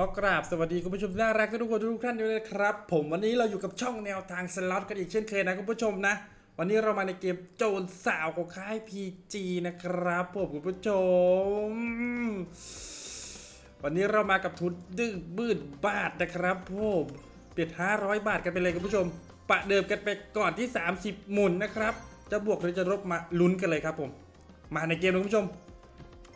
ก็กราบสวัสดีคุณผู้ชมน่ารักทุกคนทุกท่านด้วยนะครับ ผมวันนี้เราอยู่กับช่องแนวทางสล็อตกันอีกเช่นเคยนะคุณผู้ชมนะ วันนี้เรามาในเกมโจรสาวของค่าย PG นะครับผมคุณผู้ชม วันนี้เรามากับทุนดื้อบืดบาทนะครับผมเปลี่ยน500 บาทกันไปเลยคุณผู้ชมปะเดิมกันไปก่อนที่ 30 หมุนนะครับ จะบวกหรือจะลบมาลุ้นกันเลยครับผม มาในเกมนะคุณผู้ชม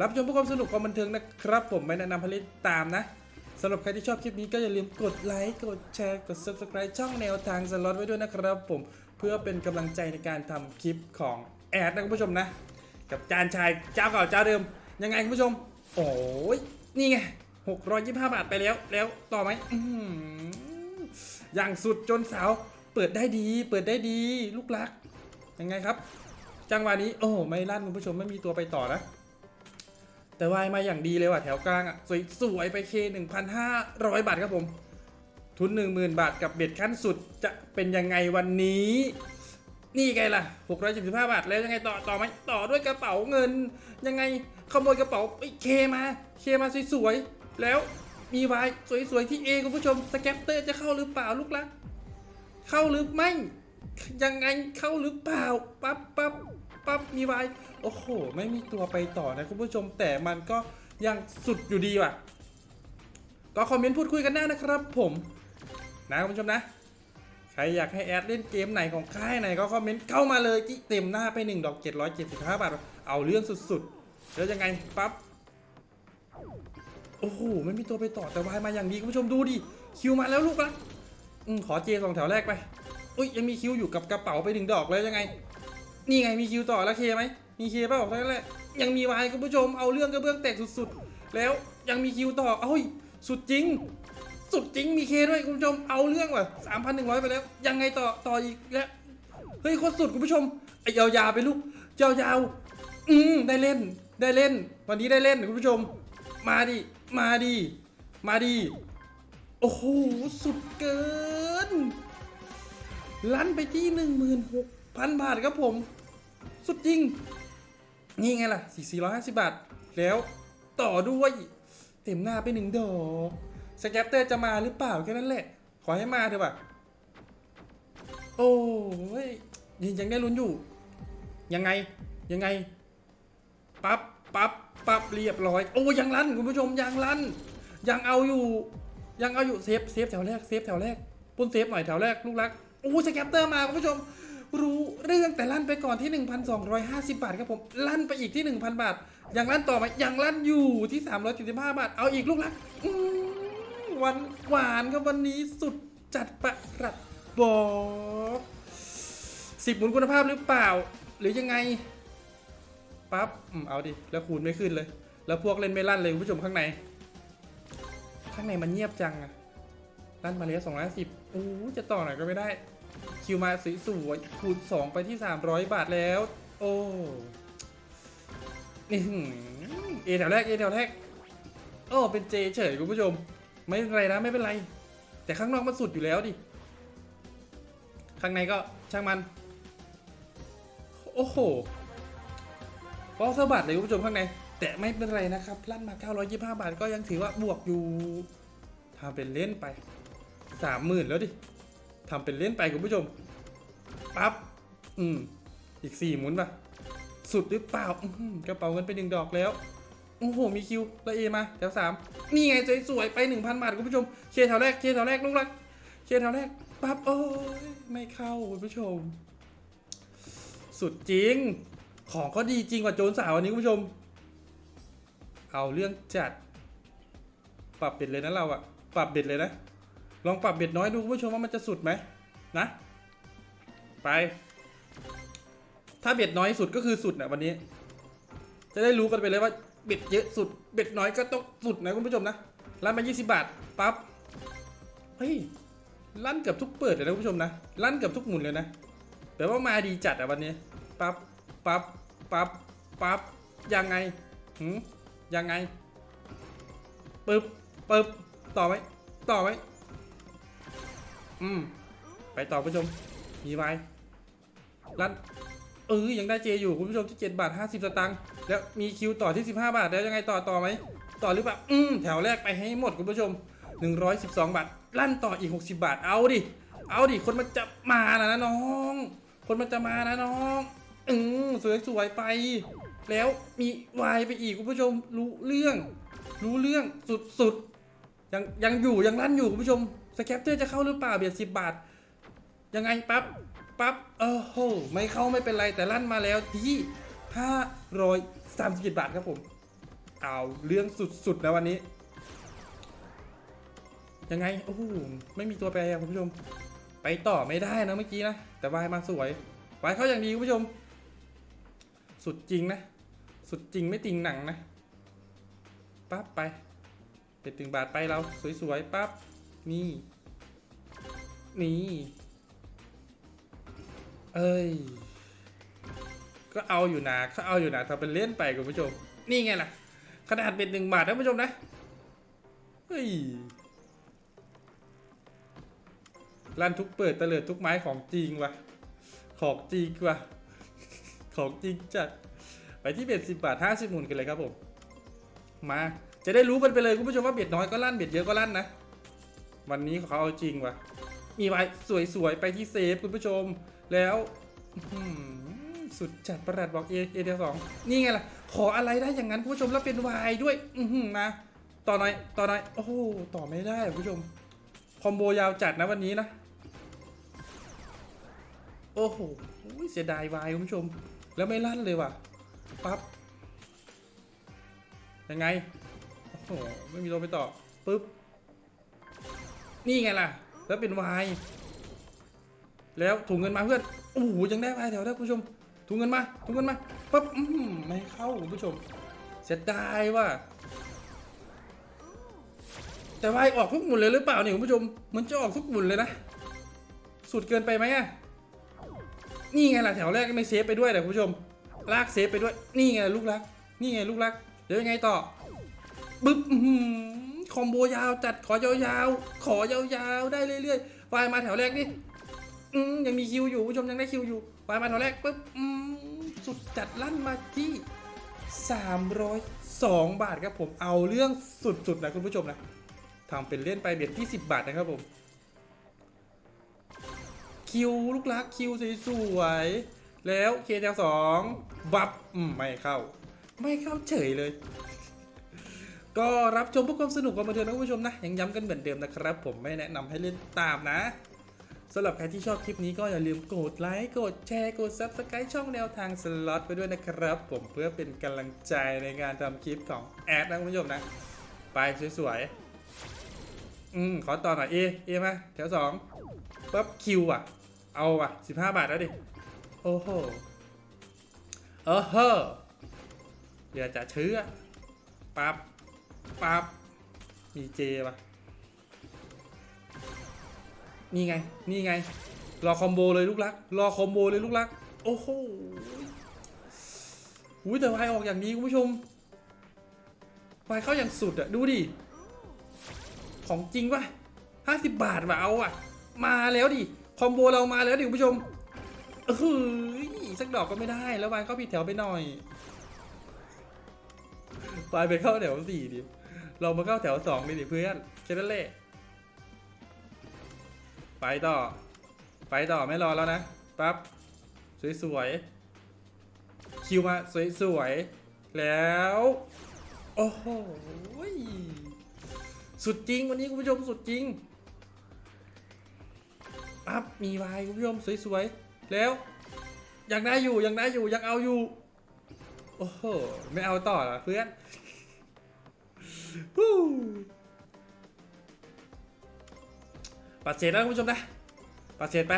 รับชมเพื่อความสนุกความบันเทิงนะครับ ผมไม่แนะนำผลิตตามนะ สำหรับใครที่ชอบคลิปนี้ก็อย่าลืมกดไลค์ กดแชร์ กด subscribe ช่องแนวทางสล็อตไว้ด้วยนะครับผมเพื่อเป็นกำลังใจในการทำคลิปของแอดนะคุณผู้ชมนะ กับจานชายเจ้าเก่าเจ้าเดิม ยังไงคุณผู้ชม โอ้ยนี่ไง 625 บาทไปแล้วแล้วต่อไหมออย่างสุดจนสาว เปิดได้ดี เปิดได้ดี ลูกรัก ยังไงครับ จังหวะนี้ โอ้ไม่ลั่นคุณผู้ชมไม่มีตัวไปต่อนะ แต่วายมาอย่างดีเลยว่ะแถวกลางอะสวยสวยๆไปเค1,500 บาทครับผม ทุน 10,000 บาทกับเบ็ดขั้นสุดจะเป็นยังไงวันนี้ นี่ไงล่ะ 675 บาทแล้วยังไงต่อต่อไหมต่อด้วยกระเป๋าเงิน ยังไงขโมยกระเป๋าไอ้เคมาเคมาสวยๆแล้วมีวายสวยๆที่เอคุณผู้ชมสแกปเตอร์จะเข้าหรือเปล่าลูกรักเข้าหรือไม่ยังไงเข้าหรือเปล่าปั๊บปั๊บ ปั๊บมีไว้โอ้โห ไม่มีตัวไปต่อนะคุณผู้ชมแต่มันก็ยังสุดอยู่ดีว่ะ ก็คอมเมนต์พูดคุยกันได้นะครับผมนะคุณผู้ชมนะ ใครอยากให้แอดเล่นเกมไหนของค่ายไหนก็คอมเมนต์เข้ามาเลยที่เต็มหน้าไป1ดอก775บาทเอาเรื่องสุดๆแล้วยังไงปั๊บโอ้โหไม่มีตัวไปต่อแต่วายมาอย่างดีคุณผู้ชมดูดิคิวมาแล้วลูกละอืมขอเจสองแถวแรกไปอุ้ยยังมีคิวอยู่กับกระเป๋าไปถึงดอกแล้วยังไง นี่ไงมีคิวต่อแล้วเคไหมมีเคเปล่าเท่านั้นแหละยังมีวายคุณผู้ชมเอาเรื่องกระเบื้องแตกสุดๆ แล้วยังมีคิวต่อเอ้ยสุดจริง สุดจริงมีเคด้วยคุณผู้ชมเอาเรื่องว่ะสามพันหนึ่งร้อยไปแล้ว ยังไงต่อต่ออีกแล้วเฮ้ยโคตรสุดคุณผู้ชมไอ้ยาวๆไปลูกยาวๆอืมได้เล่นได้เล่น วันนี้ได้เล่นคุณผู้ชม มาดิมาดิมาดิโอ้โหสุดเกิน ลั่นไปที่16,000บาทครับผม สุดจริง นี่ไงล่ะ 450 บาท แล้วต่อด้วย เต็มหน้าไปหนึ่งดอกสแกปเตอร์จะมาหรือเปล่าแค่นั้นแหละ ขอให้มาเถอะว่ะ โอ้ยยังยังได้ลุ้นอยู่ ยังไง ยังไง ปั๊บ ปั๊บ ปั๊บ เรียบร้อย โอ้ยังลั่นคุณผู้ชมยังลั่น ยังเอาอยู่ ยังเอาอยู่เซฟ เซฟแถวแรก เซฟแถวแรกปุ้นเซฟหน่อยแถวแรกลูกรัก โอ้สแกปเตอร์มาคุณผู้ชม รู้เรื่องแต่ลั่นไปก่อนที่ 1,250 บาทครับผมลั่นไปอีกที่ 1,000 บาทยังลั่นต่อไหมยังลั่นอยู่ที่ 375 บาท เอาอีกลูกรักวันหวานครับวันนี้สุดจัดประหลัดบอกสิบหมุนคุณภาพหรือเปล่า หรือยังไงปั๊บเอาดิ แล้วคูณไม่ขึ้นเลย แล้วพวกเล่นไม่ลั่นเลยคุณผู้ชมข้างใน ข้างในมันเงียบจังอะลั่นมาแล้ว250โอ้จะต่อหน่อยก็ไม่ได้ คิวมาสสวยๆคูณ 2 ไปที่ 300 บาทแล้ว โอ้นี่เอแถวแรกเอแถวแรกโอ้เป็นเจเฉยคุณผู้ชม ไม่เป็นไรนะไม่เป็นไร แต่ข้างนอกมันสุดอยู่แล้วดิ ข้างในก็ช่างมัน โอ้โหก็สะบัดเลยคุณผู้ชมข้างใน แต่ไม่เป็นไรนะครับลั่นมา 925 บาทก็ยังถือว่าบวกอยู่ทำเป็นเล่นไป 30,000 แล้วดิ ทำเป็นเล่นไปคุณผู้ชมปั๊บอืมอีก4หมุนป่ะ สุดหรือเปล่า กระเป๋าเงินไปหนึ่งดอกแล้ว โอ้โห มีคิวแล้วเอมาแถวสามนี่ไงสวยๆไป1,000บาทคุณผู้ชม เคแถวแรก เคแถวแรกลูกรัก เคแถวแรก ปั๊บ โอ้ย ไม่เข้าคุณผู้ชม สุดจริง ของเขาดีจริงกว่าโจรสาววันนี้คุณผู้ชม เอาเรื่องจัด ปรับเบ็ดเลยนะเราอะปรับเบ็ดเลยนะ ลองปรับเบ็ดน้อยดูคุณผู้ชมว่ามันจะสุดไหมนะ ไป ถ้าเบ็ดน้อยสุดก็คือสุดนะวันนี้ จะได้รู้กันไปเลยว่าเบ็ดเยอะสุด เบ็ดน้อยก็ต้องสุดนะคุณผู้ชมนะลั่นมา 20 บาทปั๊บเฮ้ยลั่นเกือบทุกเปิดเลยนะคุณผู้ชมนะลั่นเกือบทุกหมุนเลยนะแต่ว่ามาดีจัดอะวันนี้ปั๊บปั๊บปั๊บปั๊บยังไงหืมยังไงปึ๊บปึ๊บต่อไหมต่อไหม อืม ไปต่อผู้ชม มีไว้ลั่นเออยังได้เจอยู่คุณผู้ชมที่7บาท50 สตางค์แล้วมีคิวต่อที่ 15 บาท แล้วยังไงต่อต่อไหมต่อหรือเปล่าอืมแถวแรกไปให้หมดคุณผู้ชม 112 บาท ลั่นต่ออีก 60 บาทเอาดิ เอาดิ คนมันจะมานะนะน้อง คนมันจะมานะน้องอืมสวยๆไป แล้วมีวายไปอีกคุณผู้ชมรู้เรื่อง รู้เรื่องสุดๆยังยังอยู่ยังลั่นอยู่คุณผู้ชม สแคปเตอร์จะเข้าหรือเปล่าเบียดสิบบาท ยังไงปั๊บปั๊บเออโหไม่เข้าไม่เป็นไรแต่ลั่นมาแล้วที่ห้าร้อยสามสิบบาทครับผม เอาเรื่องสุดๆนะวันนี้ ยังไงโอ้โหไม่มีตัวแปรคุณผู้ชม ไปต่อไม่ได้นะเมื่อกี้นะ แต่วายมาสวยวายเข้าอย่างดีคุณผู้ชม สุดจริงนะ สุดจริงไม่ติงหนังนะปั๊บไปเป็นถึงบาทไปเราสวยๆปั๊บ นี่ นี่ เอ้ย ก็เอาอยู่นะก็เอาอยู่นะทำเป็นเล่นไปคุณผู้ชม นี่ไงล่ะ ขนาดเป็นหนึ่งบาทนะคุณผู้ชมนะ เฮ้ยลั่นทุกเปิดเตลิดทุกไม้ของจริงว่ะ ของจริงว่ะ ของจริงจัด ไปที่เบ็ดสิบบาทห้าสิบหมุนกันเลยครับผม มา จะได้รู้กันไปเลยคุณผู้ชมว่าเบ็ดน้อยก็ลั่นเบ็ดเยอะก็ลั่นนะ วันนี้เขาเอาจริงว่ะ มีไว้สวยๆ ไปที่เซฟคุณผู้ชม แล้วสุดจัดประหลัดบอกเอเอเดียสองนี่ไงล่ะ ขออะไรได้อย่างนั้นคุณผู้ชมแล้วเป็นวายด้วย อืมาต่อหน่อย ต่อหน่อย โอ้โหต่อไม่ได้คุณผู้ชม คอมโบยาวจัดนะวันนี้นะ โอ้โหเสียดายวายคุณผู้ชม แล้วไม่ลั่นเลยว่ะ ปั๊บ ยังไง โอ้โห ไม่มีโลไปต่อ ปึ๊บ นี่ไงล่ะ แล้วเป็นวายแล้วถุงเงินมาเพื่อนโอ้โหยังได้วายแถวได้คุณผู้ชมถุงเงินมาถุงเงินมาปั๊บไม่เข้าคุณผู้ชมเสียดายว่ะแต่วายออกทุกหมุนเลยหรือเปล่าเนี่ยคุณผู้ชมมันจะออกทุกหมุนเลยนะสุดเกินไปไหมอะนี่ไงล่ะแถวแรกก็ไม่เซฟไปด้วยแต่คุณผู้ชม ลากเซฟไปด้วย นี่ไงลูกรัก นี่ไงลูกรักเดี๋ยวยังไงต่อบึ๊บ คอมโบยาวจัดขอยาวๆ ขอยาวๆ ได้เรื่อยๆวายมาแถวแรกนี่อืมยังมีคิวอยู่คุณผู้ชมยังได้คิวอยู่วายมาแถวแรกปุ๊บอืมสุดจัดลั่นมาที่ 302 บาทครับผมเอาเรื่องสุดๆนะคุณผู้ชมนะทำเป็นเล่นไปเบียดที่ 10 บาทนะครับผม คิวลูกรักคิวสวยๆแล้วเคแถวสองบับไม่เข้า ไม่เข้าเฉยเลย ก็รับชมเพื่อความสนุกความบันเทิงนะคุณผู้ชมนะยังย้ำกันเหมือนเดิมนะครับ ผมไม่แนะนำให้เล่นตามนะสำหรับใครที่ชอบคลิปนี้ก็อย่าลืมกดไลค์กดแชร์กด Subscribe ช่องแนวทางสล็อตไปด้วยนะครับ ผมเพื่อเป็นกำลังใจในการทำคลิปของแอดนะคุณผู้ชมนะ ไปสวยๆอืมขอต่อหน่อยเอเอมาแถวสองปั๊บคิวอะ เอาอะสิบห้าบาทแล้วดิ โอ้โหเออเฮ้อเดี๋ยวจะเชื่อปั๊บ ปั๊บมีเจป่ะนี่ไง นี่ไง รอคอมโบเลยลูกรัก รอคอมโบเลยลูกรัก โอ้โหอุ้ยแต่วายออกอย่างนี้คุณผู้ชมวายเข้าอย่างสุดอะดูดิ ของจริงปะห้าสิบบาทว่ะเอาอะมาแล้วดิ คอมโบเรามาแล้วดิคุณผู้ชมเออสักดอกก็ไม่ได้ แล้ววายเข้าผิดแถวไปหน่อยวายไปเข้าแถวสี่ดิ เรามาเข้าแถวสองดิดิเพื่อนแค่นั้นแหละไปต่อ ไปต่อไม่รอแล้วนะปั๊บสวยๆคิวมาสวยๆแล้ว โอ้โหสุดจริงวันนี้คุณผู้ชมสุดจริงปั๊บมีวายคุณผู้ชมสวยๆแล้วยังได้อยู่ยังได้อยู่ยังเอาอยู่ โอ้โหไม่เอาต่อเหรอเพื่อน ปัดเศษแล้วคุณผู้ชมนะปัดเศษไป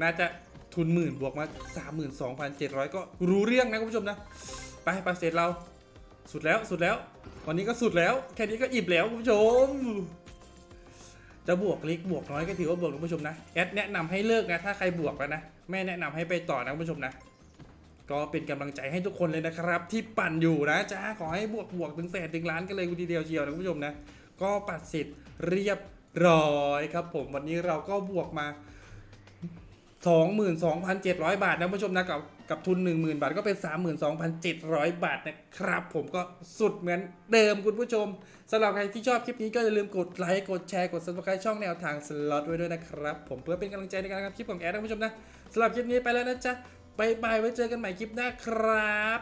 น่าจะทุนหมื่นบวกมา 32,700 ก็รู้เรื่องนะคุณผู้ชมนะ ไปปัดเศษเรา สุดแล้วสุดแล้ว วันนี้ก็สุดแล้ว แค่นี้ก็อิ่มแล้วคุณผู้ชม จะบวกเล็กบวกน้อยก็ถือว่าบวกนะคุณผู้ชมนะ แอดแนะนำให้เลิกนะ ถ้าใครบวกแล้วนะไม่แนะนำให้ไปต่อนะคุณผู้ชมนะ ก็เป็นกำลังใจให้ทุกคนเลยนะครับ ที่ปั่นอยู่นะจ้าขอให้บวกบวกถึงแสนถึงล้านกันเลยทีเดียวเชียวนะคุณผู้ชมนะ ก็ปัดเสร็จเรียบร้อยครับ ผมวันนี้เราก็บวกมา 22,700 บาทนะคุณผู้ชมนะกับกับทุน 10,000 บาทก็เป็น 32,700 บาทนะครับ ผมก็สุดเหมือนเดิมคุณผู้ชมสำหรับใครที่ชอบคลิปนี้ก็อย่าลืมกดไลค์กดแชร์กด subscribe ช่องแนวทางสล็อตไว้ด้วยนะครับ ผมเพื่อเป็นกำลังใจในการทำคลิปของแอดนะคุณผู้ชมนะสำหรับคลิปนี้ไปแล้วนะจ๊ะ บายบายไว้เจอกันใหม่คลิปหน้าครับ